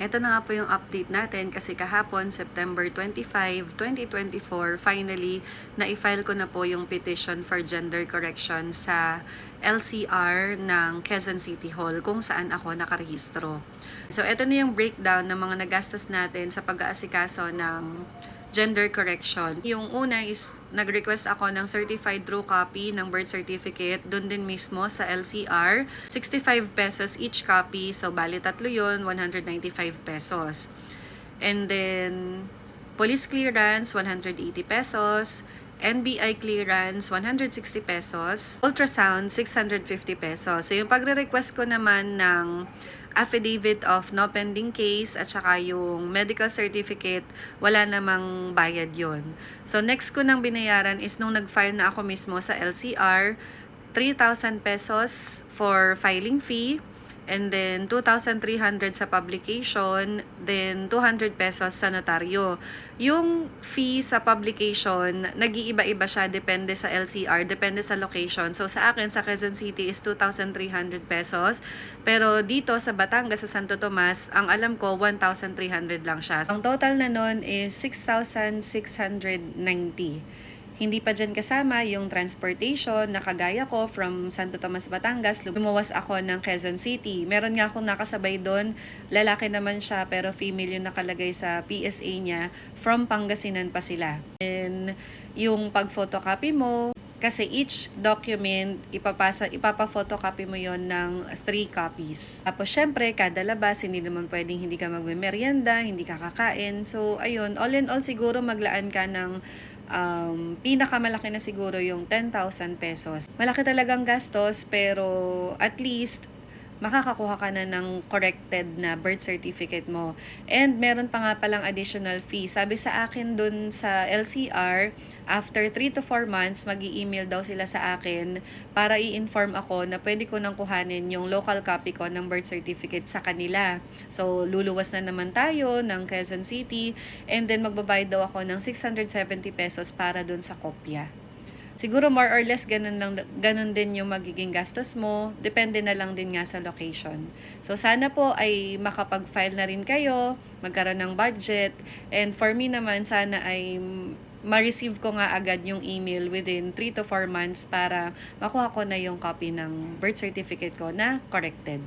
Ito na nga po yung update natin kasi kahapon, September 25, 2024, finally, na-file ko na po yung petition for gender correction sa LCR ng Quezon City Hall kung saan ako nakarehistro. So, ito na yung breakdown ng mga nagastos natin sa pag-aasikaso ng gender correction. Yung una is, nag-request ako ng certified true copy ng birth certificate, doon din mismo sa LCR. 65 pesos each copy, so bali tatlo yun, 195 pesos. And then, police clearance, 180 pesos. NBI clearance, 160 pesos. Ultrasound, 650 pesos. So, yung pagre-request ko naman ng affidavit of no pending case at saka yung medical certificate, wala namang bayad yon. So, next ko nang binayaran is nung nag-file na ako mismo sa LCR, 3,000 pesos for filing fee, and then 2,300 sa publication, then 200 pesos sa notaryo. Yung fee sa publication, nag-iiba-iba siya depende sa LCR, depende sa location. So sa akin sa Quezon City is 2,300 pesos, pero dito sa Batangas sa Santo Tomas, ang alam ko 1,300 lang siya. Ang total na nun is 6,690. Hindi pa dyan kasama yung transportation na kagaya ko from Santo Tomas, Batangas. Lumuwas ako ng Quezon City. Meron nga akong nakasabay doon. Lalaki naman siya pero female yung nakalagay sa PSA niya. From Pangasinan pa sila. And yung pag-photocopy mo, kasi each document, ipapasa, ipapa-photocopy mo yon ng three copies. Tapos, syempre, kada labas, hindi naman pwedeng hindi ka magme-merienda, hindi ka kakain. So, ayun, all in all, siguro maglaan ka ng um, pinakamalaki na siguro yung 10,000 pesos. Malaki talagang gastos, pero at least, makakakuha ka na ng corrected na birth certificate mo. And meron pa nga palang additional fee. Sabi sa akin dun sa LCR, after 3 to 4 months, mag email daw sila sa akin para i-inform ako na pwede ko nang kuhanin yung local copy ko ng birth certificate sa kanila. So, luluwas na naman tayo ng Quezon City and then magbabayad daw ako ng 670 pesos para dun sa kopya. Siguro more or less ganun, lang, ganun din yung magiging gastos mo. Depende na lang din nga sa location. So sana po ay makapag-file na rin kayo, magkaroon ng budget. And for me naman, sana ay ma-receive ko nga agad yung email within 3 to 4 months para makuha ko na yung copy ng birth certificate ko na corrected.